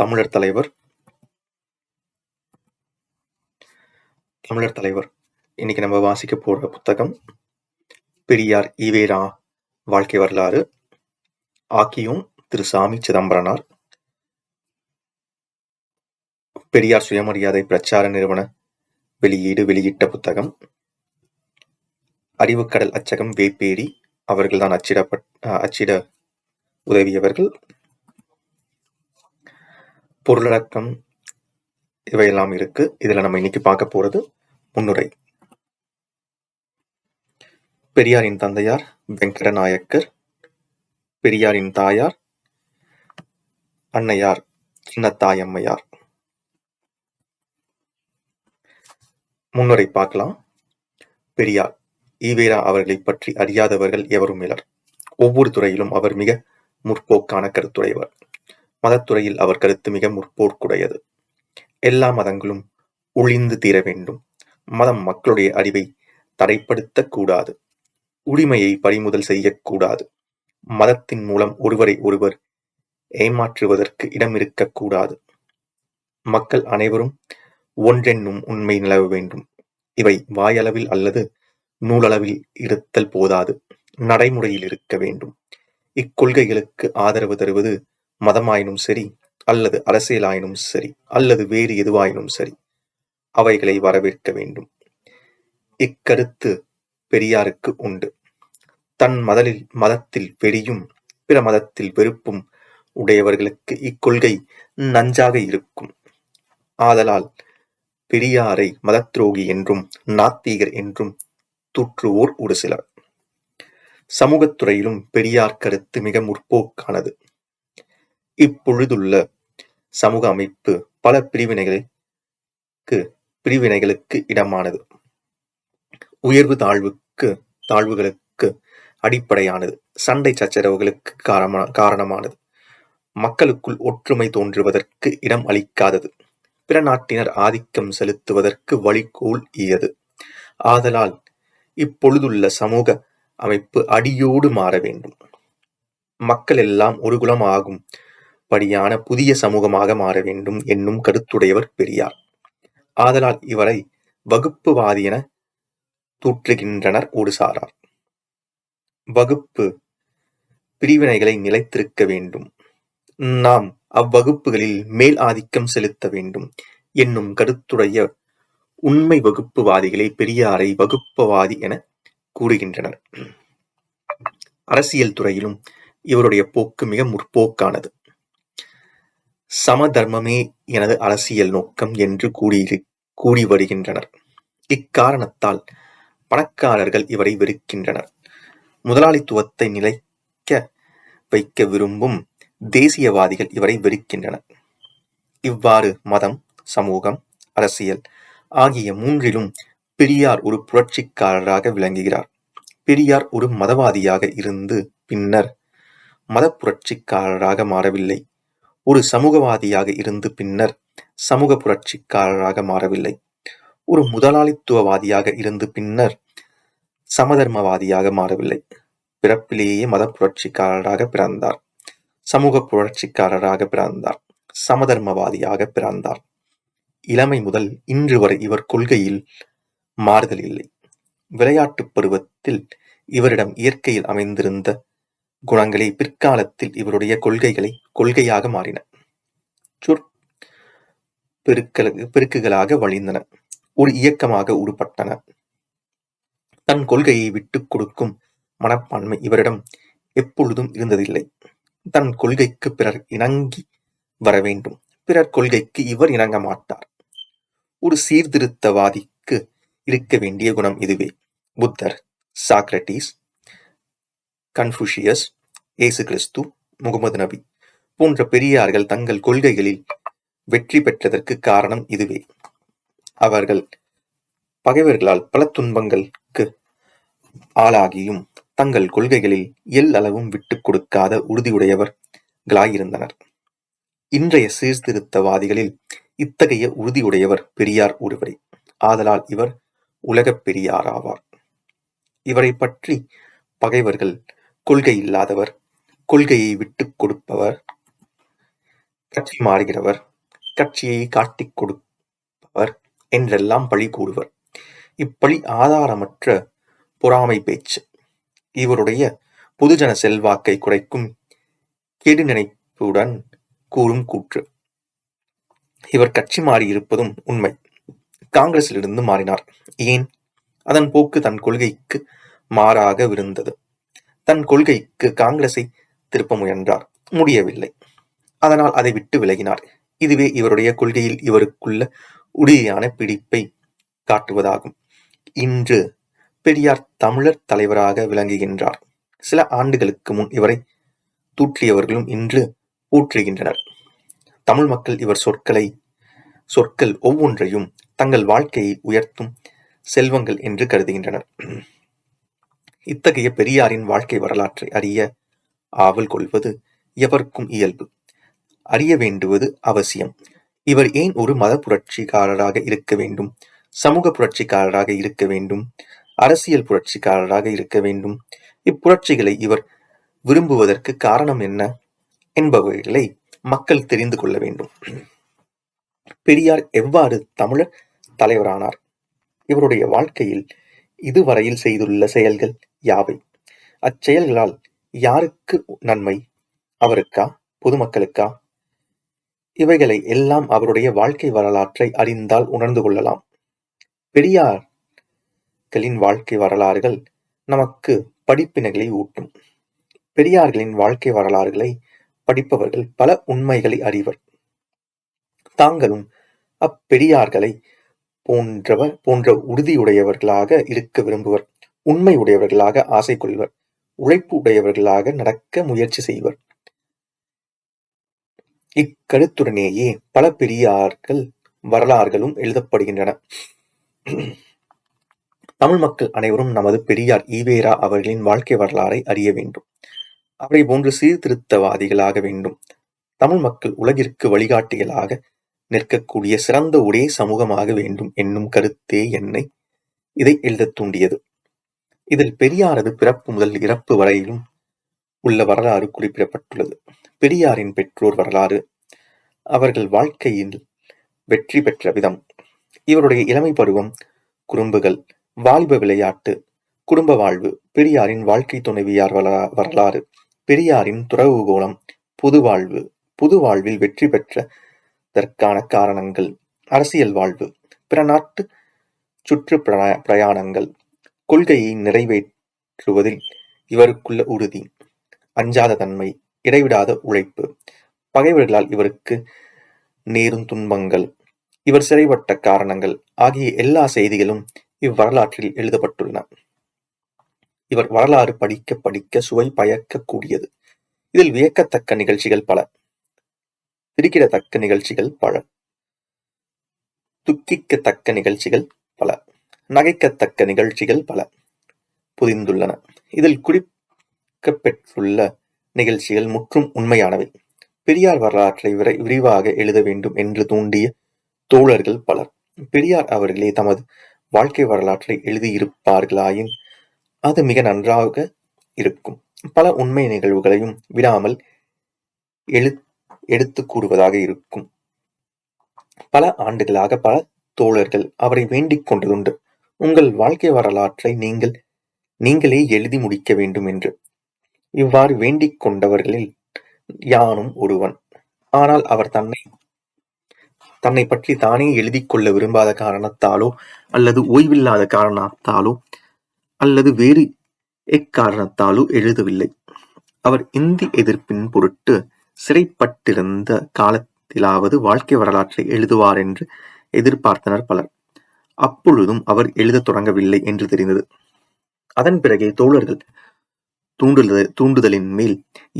தமிழர் தலைவர். தமிழர் தலைவர். இன்னைக்கு நம்ம வாசிக்க போற புத்தகம் பெரியார் ஈவேரா வாழ்க்கை வரலாறு. ஆக்கியும் திரு சாமி சிதம்பரனார். பெரியார் சுயமரியாதை பிரச்சார நிறுவன வெளியீடு வெளியிட்ட புத்தகம். அறிவுக்கடல் அச்சகம் வேப்பேரி அவர்கள்தான் அச்சிடப்பட் அச்சிட உதவியவர்கள். பொருளடக்கம் இவையெல்லாம் இருக்கு. இதுல நம்ம இன்னைக்கு பார்க்க போறது முன்னுரை. பெரியாரின் தந்தையார் வெங்கட நாயக்கர் பெரியாரின் தாயார் அன்னையார் சின்னத்தாயம்மையார். முன்னுரை பார்க்கலாம். பெரியார் ஈவேரா அவர்களை பற்றி அறியாதவர்கள் எவரும் இலர் ஒவ்வொரு துறையிலும் அவர் மிக முற்போக்கான கருத்துடையவர். மதத்துறையில் அவர் கருத்து மிக முற்போர்க்குடையது. எல்லா மதங்களும் ஒழிந்து தீர வேண்டும். மதம் மக்களுடைய அறிவை தடைப்படுத்தக் கூடாது உரிமையை பறிமுதல் செய்யக்கூடாது. மதத்தின் மூலம் ஒருவரை ஒருவர் ஏமாற்றுவதற்கு இடம் இருக்கக்கூடாது. மக்கள் அனைவரும் ஒன்றென்னும் உண்மை நிலவ வேண்டும். இவை வாயளவில் அல்லது நூலளவில் இருத்தல் போதாது. நடைமுறையில் இருக்க வேண்டும். இக்கொள்கைகளுக்கு ஆதரவு தருவது மதமாயினும் சரி அல்லது அரசியலாயினும் சரி அல்லது வேறு எதுவாயினும் சரி அவைகளை வரவேற்க வேண்டும். இக்கருத்து பெரியாருக்கு உண்டு. தன் மதலில் மதத்தில் வெறியும் பிற மதத்தில் வெறுப்பும் உடையவர்களுக்கு இக்கொள்கை நஞ்சாக இருக்கும். ஆதலால் பெரியாரை மதத்ரோகி என்றும் நாத்திகர் என்றும் தூற்றுவோர் ஒரு சிலர். சமூகத்துறையிலும் பெரியார் கருத்து மிக முற்போக்கானது. இப்பொழுதுள்ள சமூக அமைப்பு பல பிரிவினைகளுக்கு பிரிவினைகளுக்கு இடமானது. உயர்வு தாழ்வுக்கு தாழ்வுகளுக்கு அடிப்படையானது. சண்டை சச்சரவுகளுக்கு காரணமானது. மக்களுக்குள் ஒற்றுமை தோன்றுவதற்கு இடம் அளிக்காதது. பிற நாட்டினர் ஆதிக்கம் செலுத்துவதற்கு வழிகோல் ஈயது ஆதலால் இப்பொழுதுள்ள சமூக அமைப்பு அடியோடு மாற வேண்டும். மக்கள் எல்லாம் ஒரு குலம் ஆகும். படியான புதிய சமூகமாக மாற வேண்டும் என்னும் கருத்துடையவர் பெரியார். ஆதலால் இவரை வகுப்புவாதி என தூற்றுகின்றனர் ஒரு சாரார் வகுப்பு பிரிவினைகளை நிலைத்திருக்க வேண்டும். நாம் அவ்வகுப்புகளில் மேல் ஆதிக்கம் செலுத்த வேண்டும் என்னும் கருத்துடைய உண்மை வகுப்புவாதிகளே பெரியாரை வகுப்புவாதி என கூறுகின்றனர். அரசியல் துறையிலும் இவருடைய போக்கு மிக முற்போக்கானது. சமதர்மமே எனது அரசியல் நோக்கம் என்று கூறியிரு கூறி வருகின்றனர் இக்காரணத்தால் பணக்காரர்கள் இவரை வெறுக்கின்றனர். முதலாளித்துவத்தை நிலைக்க வைக்க விரும்பும் தேசியவாதிகள் இவரை வெறுக்கின்றனர். இவ்வாறு மதம் சமூகம் அரசியல் ஆகிய மூன்றிலும் பெரியார் ஒரு புரட்சிக்காரராக விளங்குகிறார். பெரியார் ஒரு மதவாதியாக இருந்து பின்னர் மத புரட்சிக்காரராக மாறவில்லை. ஒரு சமூகவாதியாக இருந்து பின்னர் சமூக புரட்சிக்காரராக மாறவில்லை. ஒரு முதலாளித்துவவாதியாக இருந்து பின்னர் சமதர்மவாதியாக மாறவில்லை. பிறப்பிலேயே மத புரட்சிக்காரராக பிறந்தார். சமூக புரட்சிக்காரராக பிறந்தார். சமதர்மவாதியாக பிறந்தார். இளமை முதல் இன்று வரை இவர் கொள்கையில் மாறுதல் இல்லை. விளையாட்டுப் பருவத்தில் இவரிடம் இயற்கையில் அமைந்திருந்த குணங்களே பிற்காலத்தில் இவருடைய கொள்கைகளை கொள்கையாக மாறின. சொற் பெருக்கல பெருக்குகளாக வழிந்தன. ஒரு இயக்கமாக உருப்பட்டன. தன் கொள்கையை விட்டுக் கொடுக்கும் மனப்பான்மை இவரிடம் எப்பொழுதும் இருந்ததில்லை. தன் கொள்கைக்கு பிறர் இணங்கி வர வேண்டும். பிறர் கொள்கைக்கு இவர் இணங்க மாட்டார். ஒரு சீர்திருத்தவாதிக்கு இருக்க வேண்டிய குணம் இதுவே. புத்தர் சாக்ரட்டிஸ் கன்ஃபூஷியஸ் இயேசு கிறிஸ்து முகமது நபி போன்ற பெரியார்கள் தங்கள் கொள்கைகளில் வெற்றி பெற்றதற்கு காரணம் இதுவே. அவர்கள் பகைவர்களால் பல துன்பங்களுக்கு ஆளாகியும் தங்கள் கொள்கைகளில் எல்லளவும் விட்டுக் கொடுக்காத உறுதியுடையவர்களாயிருந்தனர். இன்றைய சீர்திருத்தவாதிகளில் இத்தகைய உறுதியுடையவர் பெரியார் ஒருவரே. ஆதலால் இவர் உலகப் பெரியாராவார். இவரைப் பற்றி பகைவர்கள் கொள்கை இல்லாதவர் கொள்கையை விட்டுக் கொடுப்பவர் கட்சி மாறுகிறவர், கட்சியை காட்டிக் கொடுப்பவர் என்றெல்லாம் பழி கூறுவர். இப்பழி ஆதாரமற்ற பொறாமை பேச்சு. இவருடைய பொதுஜன செல்வாக்கைக் குறைக்கும் கெடுநினைப்புடன் கூறும் கூற்று. இவர் கட்சி மாறியிருப்பதும் உண்மை. காங்கிரசிலிருந்து மாறினார். ஏன்? அதன் போக்கு தன் கொள்கைக்கு மாறாகவிருந்தது. தன் கொள்கைக்கு காங்கிரசை திருப்ப முயன்றார். முடியவில்லை. அதனால் அதை விட்டு விலகினார். இதுவே இவருடைய கொள்கையில் இவருக்குள்ள உறுதியான பிடிப்பை காட்டுவதாகும். இன்று பெரியார் தமிழர் தலைவராக விளங்குகின்றார். சில ஆண்டுகளுக்கு முன் இவரை தூற்றியவர்களும் இன்று போற்றுகின்றனர். தமிழ் மக்கள் இவர் சொற்களை சொற்கள் ஒவ்வொன்றையும் தங்கள் வாழ்க்கையை உயர்த்தும் செல்வங்கள் என்று கருதுகின்றனர். இத்தகைய பெரியாரின் வாழ்க்கை வரலாற்றை அறிய ஆவல் கொள்வது எவர்க்கும் இயல்பு. அறிய வேண்டுவது அவசியம். இவர் ஏன் ஒரு மதப் புரட்சிகாரராக இருக்க வேண்டும்? சமூக புரட்சிகாரராக இருக்க வேண்டும்? அரசியல் புரட்சிகாரராக இருக்க வேண்டும்? இப்புரட்சிகளை இவர் விரும்புவதற்கு காரணம் என்ன? என்பவைகளை மக்கள் தெரிந்து கொள்ள வேண்டும். பெரியார் எவ்வாறு தமிழர் தலைவரானார்? இவருடைய வாழ்க்கையில் இதுவரையில் செய்துள்ள செயல்கள் யாவை? அச்செயல்களால் யாருக்கு நன்மை? அவருக்கா? பொதுமக்களுக்கா? இவைகளை எல்லாம் அவருடைய வாழ்க்கை வரலாற்றை அறிந்தால் உணர்ந்து கொள்ளலாம். பெரியார்களின் வாழ்க்கை வரலாறுகள் நமக்கு படிப்பினைகளை ஊட்டும். பெரியார்களின் வாழ்க்கை வரலாறுகளை படிப்பவர்கள் பல உண்மைகளை அறிவர். தாங்களும் அப்பெரியார்களைப் போன்ற உறுதியுடையவர்களாக இருக்க விரும்புவர். உண்மை உடையவர்களாக ஆசை கொள்வர். உழைப்பு உடையவர்களாக நடக்க முயற்சி செய்வர். இக்கருத்துடனேயே பல பெரியார்கள் வரலாறுகளும் எழுதப்படுகின்றன. தமிழ் மக்கள் அனைவரும் நமது பெரியார் ஈ.வே.ரா. அவர்களின் வாழ்க்கை வரலாறை அறிய வேண்டும். அவரை போன்று சீர்திருத்தவாதிகளாக வேண்டும். தமிழ் மக்கள் உலகிற்கு வழிகாட்டிகளாக நிற்கக்கூடிய சிறந்த ஒரே சமூகமாக வேண்டும் என்னும் கருத்தே என்னை இதை எழுத தூண்டியது. இதில் பெரியாரது பிறப்பு முதல் இறப்பு வரையிலும் உள்ள வரலாறு குறிப்பிடப்பட்டுள்ளது. பெரியாரின் பெற்றோர் வரலாறு, அவர்கள் வாழ்க்கையில் வெற்றி பெற்ற விதம், இவருடைய இளமை பருவம், குறும்புகள், வாலிப விளையாட்டு, குடும்ப வாழ்வு, பெரியாரின் வாழ்க்கை துணைவியார் வரலாறு, பெரியாரின் துறவு கோலம், பொதுவாழ்வு, பொது வாழ்வில் வெற்றி பெற்றதற்கான காரணங்கள், அரசியல் வாழ்வு, பிற நாட்டு சுற்று பிரயாணங்கள், கொள்கையை நிறைவேற்றுவதில் இவருக்குள்ள உறுதி, அஞ்சாத தன்மை, இடைவிடாத உழைப்பு, பகைவர்களால் இவருக்கு நேரும் துன்பங்கள், இவர் சிறைப்பட்ட காரணங்கள் ஆகிய எல்லா செய்திகளும் இவ்வரலாற்றில் எழுதப்பட்டுள்ளன. இவர் வரலாறு படிக்க படிக்க சுவை பயக்கக்கூடியது. இதில் வியக்கத்தக்க நிகழ்ச்சிகள் பல, திடுக்கிடத்தக்க நிகழ்ச்சிகள் பல, துக்கிக்கத்தக்க நிகழ்ச்சிகள் பல, நகைக்கத்தக்க நிகழ்ச்சிகள் பல புதிந்துள்ளன இதில் குறிக்கப்பெற்றுள்ள நிகழ்ச்சிகள் முற்றும் உண்மையானவை. பெரியார் வரலாற்றை விரை விரிவாக எழுத வேண்டும் என்று தூண்டிய தோழர்கள் பலர். பெரியார் அவர்களே தமது வாழ்க்கை வரலாற்றை எழுதியிருப்பார்களாயின் அது மிக நன்றாக இருக்கும். பல உண்மை நிகழ்வுகளையும் விடாமல் எடுத்துக் கூறுவதாக இருக்கும். பல ஆண்டுகளாக பல தோழர்கள் அவரை வேண்டிக் கொண்டதுண்டு, உங்கள் வாழ்க்கை வரலாற்றை நீங்கள் நீங்களே எழுதி முடிக்க வேண்டும் என்று. இவ்வாறு வேண்டிக் கொண்டவர்களில் யானும் ஒருவன். ஆனால் அவர் தன்னை தன்னைப் பற்றி தானே எழுதிக் கொள்ள விரும்பாத காரணத்தாலோ அல்லது ஓய்வில்லாத காரணத்தாலோ அல்லது வேறு எக்காரணத்தாலோ எழுதவில்லை. அவர் இந்தி எதிர்ப்பின் பொருட்டு சிறைப்பட்டிருந்த காலத்திலாவது வாழ்க்கை வரலாற்றை எழுதுவாரென்று எதிர்பார்த்தனர் பலர். அப்பொழுதும் அவர் எழுதத் தொடங்கவில்லை என்று தெரிந்தது. அதன் பிறகே தோழர்கள் தூண்டுதலின்மேல்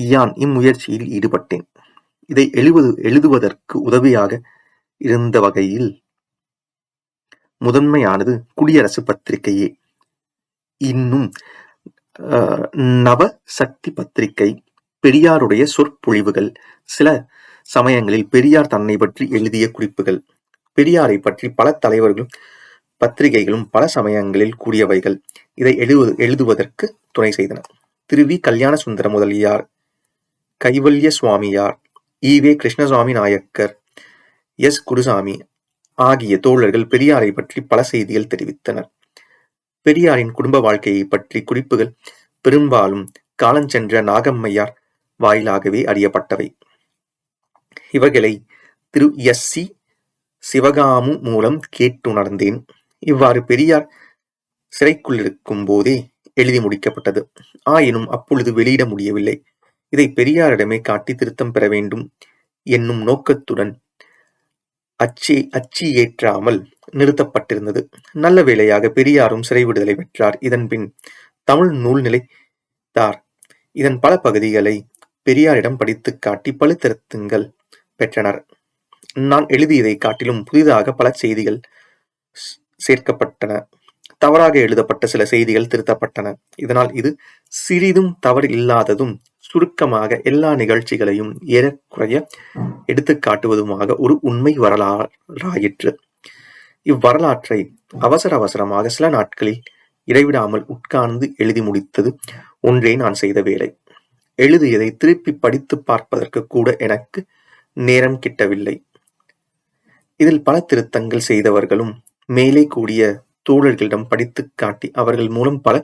யான் இம்முயற்சியில் ஈடுபட்டேன். இதை எழுதுவதற்கு உதவியாக இருந்த வகையில் முதன்மையானது குடியரசு பத்திரிகையே. இன்னும் நவ சக்தி பத்திரிகை, பெரியாருடைய சொற்பொழிவுகள், சில சமயங்களில் பெரியார் தன்னை பற்றி எழுதிய குறிப்புகள், பெரியாரை பற்றி பல தலைவர்களும் பத்திரிகைகளும் பல சமயங்களில் கூடியவைகள் இதை எழுது எழுதுவதற்கு துணை செய்தன. திரு V. Kalyanasundara Mudaliyar, Kaivalya Swamiyar, E V. Krishnaswami Naicker, S. Gurusamy ஆகிய தோழர்கள் பெரியாரைப் பற்றி பல செய்திகள் தெரிவித்தனர். பெரியாரின் குடும்ப வாழ்க்கையைப் பற்றி குறிப்புகள் பெரும்பாலும் காலஞ்சென்ற நாகம்மையார் வாயிலாகவே அறியப்பட்டவை. இவைகளை திரு எஸ். சி. சிவகாமு மூலம் கேட்டுணர்ந்தேன். இவ்வாறு பெரியார் சிறைக்குள்ளிருக்கும் போதே எழுதி முடிக்கப்பட்டது. ஆயினும் அப்பொழுது வெளியிட முடியவில்லை. இதை பெரியாரிடமே காட்டி திருத்தம் பெற வேண்டும் என்னும் நோக்கத்துடன் அச்சியேற்றாமல் நிறுத்தப்பட்டிருந்தது. நல்ல வேளையாக பெரியாரும் சிறை விடுதலை பெற்றார். இதன்பின் தமிழ் நூல் நிலைத்தார். இதன் பல பகுதிகளை பெரியாரிடம் படித்து காட்டி பல திருத்தங்கள் பெற்றனர். நான் எழுதியதை காட்டிலும் புதிதாக பல செய்திகள் சேர்க்கப்பட்டன. தவறாக எழுதப்பட்ட சில செய்திகள் திருத்தப்பட்டன. இதனால் இது சிறிதும் தவறு இல்லாததும், சுருக்கமாக எல்லா நிகழ்ச்சிகளையும் ஏறக்குறைய எடுத்துக்காட்டுவதுமாக ஒரு உண்மை வரலாறாயிற்று. இவ்வரலாற்றை அவசர அவசரமாக சில நாட்களில் இடைவிடாமல் உட்கார்ந்து எழுதி முடித்தது ஒன்றே நான் செய்த வேலை. எழுதியதை திருப்பி படித்துப் பார்ப்பதற்கு கூட எனக்கு நேரம் கிட்டவில்லை. இதில் பல திருத்தங்கள் செய்தவர்களும், மேலே கூடிய தோழர்களிடம் படித்துக் காட்டி அவர்கள் மூலம் பல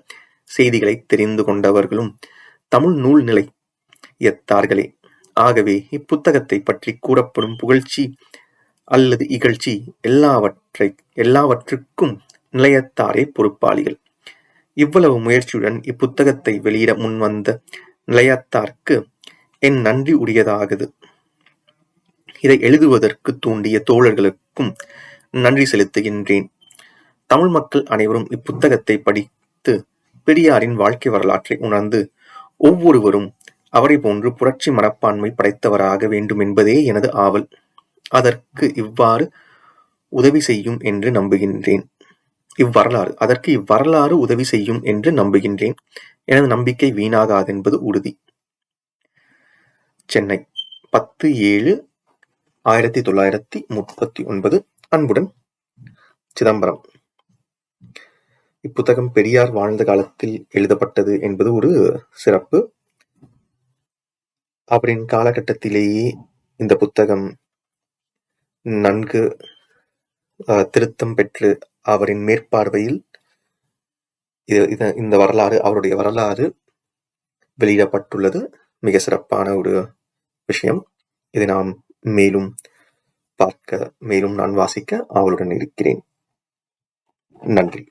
செய்திகளைத் தெரிந்து கொண்டவர்களும் தமிழ் நூல் நிலையத்தார்களே. ஆகவே இப்புத்தகத்தை பற்றி கூறப்படும் புகழ்ச்சி அல்லது இகழ்ச்சி எல்லாவற்றுக்கும் நிலையத்தாரே பொறுப்பாளிகள். இவ்வளவு முயற்சியுடன் இப்புத்தகத்தை வெளியிட முன்வந்த நிலையத்தார்க்கு என் நன்றி உரியதாகுது இதை எழுதுவதற்கு தூண்டிய தோழர்களுக்கும் நன்றி செலுத்துகின்றேன். தமிழ் மக்கள் அனைவரும் இப்புத்தகத்தை படித்து பெரியாரின் வாழ்க்கை வரலாற்றை உணர்ந்து, ஒவ்வொருவரும் அவரை போன்று புரட்சி மனப்பான்மை படைத்தவராக வேண்டும் என்பதே எனது ஆவல். அதற்கு இவ்வாறு உதவி செய்யும் என்று நம்புகின்றேன். இவ்வரலாறு அதற்கு இவ்வரலாறு உதவி செய்யும் என்று நம்புகின்றேன். எனது நம்பிக்கை வீணாகாதென்பது உறுதி. சென்னை, பத்து ஏழு ஆயிரத்தி தொள்ளாயிரத்தி முப்பத்தி ஒன்பது அன்புடன், சிதம்பரம். இப்புத்தகம் பெரியார் வாழ்ந்த காலத்தில் எழுதப்பட்டது என்பது ஒரு சிறப்பு. அவரின் காலகட்டத்திலேயே இந்த புத்தகம் நன்கு திருத்தம் பெற்று, அவரின் மேற்பார்வையில் இந்த வரலாறு அவருடைய வரலாறு வெளியிடப்பட்டுள்ளது. மிக சிறப்பான ஒரு விஷயம். இதை நாம் மேலும் பார்க்க, மேலும் நான் வாசிக்க ஆவலுடன் இருக்கிறேன். நன்றி.